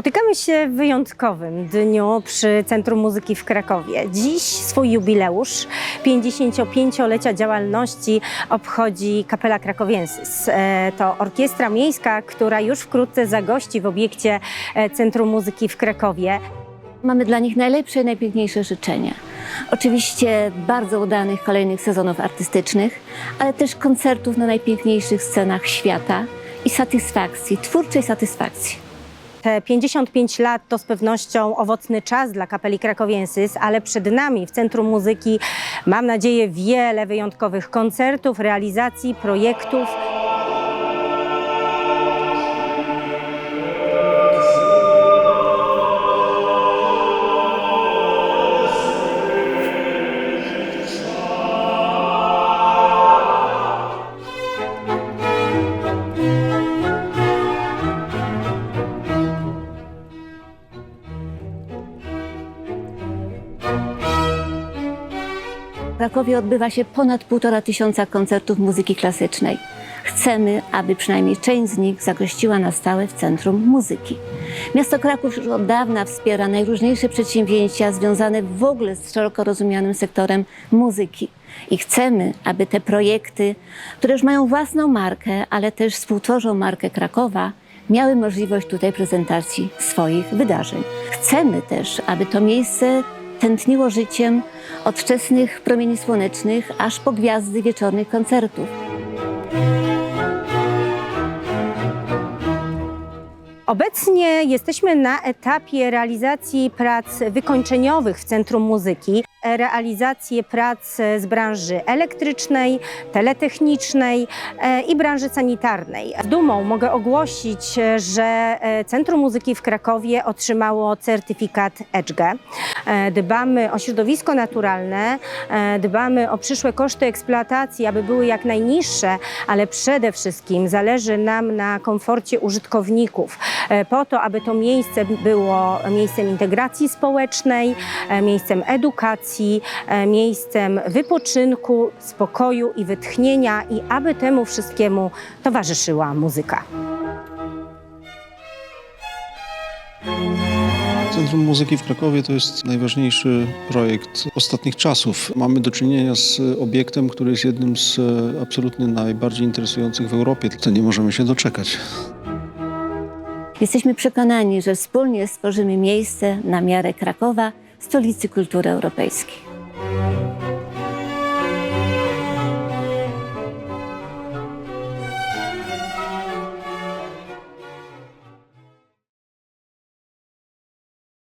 Spotykamy się w wyjątkowym dniu przy Centrum Muzyki w Krakowie. Dziś swój jubileusz 55-lecia działalności obchodzi Kapela Krakowiensis. E, To orkiestra miejska, która już wkrótce zagości w obiekcie e, Centrum Muzyki w Krakowie. Mamy dla nich najlepsze i najpiękniejsze życzenia. Oczywiście bardzo udanych kolejnych sezonów artystycznych, ale też koncertów na najpiękniejszych scenach świata i satysfakcji, twórczej satysfakcji. Te 55 lat to z pewnością owocny czas dla kapeli Krakowiensis, ale przed nami w Centrum Muzyki mam nadzieję wiele wyjątkowych koncertów, realizacji, projektów. Krakowie odbywa się ponad półtora tysiąca koncertów muzyki klasycznej. Chcemy, aby przynajmniej część z nich zagościła na stałe w Centrum Muzyki. Miasto Kraków już od dawna wspiera najróżniejsze przedsięwzięcia związane w ogóle z szeroko rozumianym sektorem muzyki. I chcemy, aby te projekty, które już mają własną markę, ale też współtworzą markę Krakowa, miały możliwość tutaj prezentacji swoich wydarzeń. Chcemy też, aby to miejsce tętniło życiem od wczesnych promieni słonecznych aż po gwiazdy wieczornych koncertów. Obecnie jesteśmy na etapie realizacji prac wykończeniowych w Centrum Muzyki. Realizację prac z branży elektrycznej, teletechnicznej e, i branży sanitarnej. Z dumą mogę ogłosić, że e, Centrum Muzyki w Krakowie otrzymało certyfikat EDGE. E, Dbamy o środowisko naturalne, e, dbamy o przyszłe koszty eksploatacji, aby były jak najniższe, ale przede wszystkim zależy nam na komforcie użytkowników, e, po to, aby to miejsce było miejscem integracji społecznej, e, miejscem edukacji, e, miejscem wypoczynku, spokoju i wytchnienia i aby temu wszystkiemu towarzyszyła muzyka. Centrum Muzyki w Krakowie to jest najważniejszy projekt ostatnich czasów. Mamy do czynienia z obiektem, który jest jednym z e, absolutnie najbardziej interesujących w Europie. To nie możemy się doczekać. Jesteśmy przekonani, że wspólnie stworzymy miejsce na miarę Krakowa, stolicy kultury europejskiej.